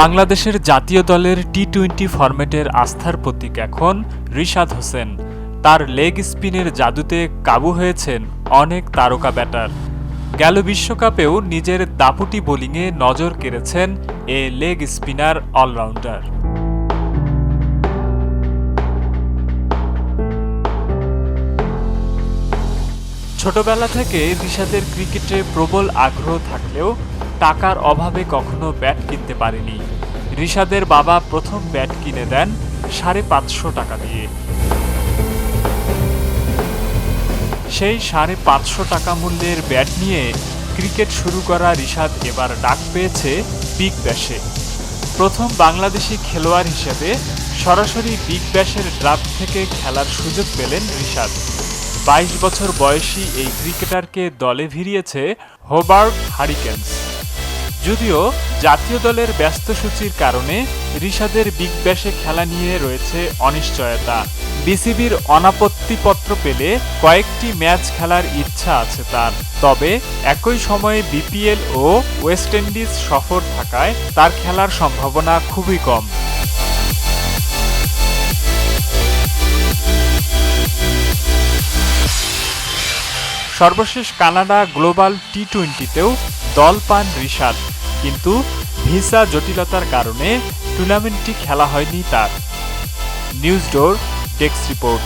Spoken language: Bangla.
বাংলাদেশের জাতীয় দলের টি টোয়েন্টি ফরম্যাটের আস্থার প্রতীক এখন রিশাদ হোসেন। তার লেগ স্পিনের জাদুতে কাবু হয়েছেন অনেক তারকা ব্যাটার। গেল বিশ্বকাপেও নিজের দাপুটি বোলিংয়ে নজর কেড়েছেন এ লেগ স্পিনার অলরাউন্ডার। ছোটবেলা থেকে রিশাদের ক্রিকেটে প্রবল আগ্রহ থাকলেও টাকার অভাবে কখনো ব্যাট কিনতে পারেনি। রিশাদের বাবা প্রথম ব্যাট কিনে দেন সাড়ে পাঁচশো টাকা দিয়ে। সেই সাড়ে পাঁচশো টাকা মূল্যের ব্যাট নিয়ে ক্রিকেট শুরু করা রিশাদ এবার ডাক পেয়েছে বিগ ব্যাশে। প্রথম বাংলাদেশি খেলোয়াড় হিসেবে সরাসরি বিগ ব্যাশের ড্রাফট থেকে খেলার সুযোগ পেলেন রিশাদ। বাইশ বছর বয়সী এই ক্রিকেটারকে দলে ভিড়িয়েছে হোবার্ট হারিকেন্স। যদিও জাতীয় দলের ব্যস্ত সূচির কারণে রিশাদের বিগ ব্যাশে খেলা নিয়ে রয়েছে অনিশ্চয়তা। বিসিবির অনাপত্তিপত্র পেলে কয়েকটি ম্যাচ খেলার ইচ্ছা আছে তার। তবে একই সময়ে বিপিএল ও ওয়েস্ট ইন্ডিজ সফর থাকায় তার খেলার সম্ভাবনা খুবই কম। সর্বশেষ কানাডা গ্লোবাল টি টোয়েন্টিতেও দল পান রিশাদ। কিন্তু ভিসা জটিলতার কারণে টুর্নামেন্টটি খেলা হয়নি তার। News door desk report.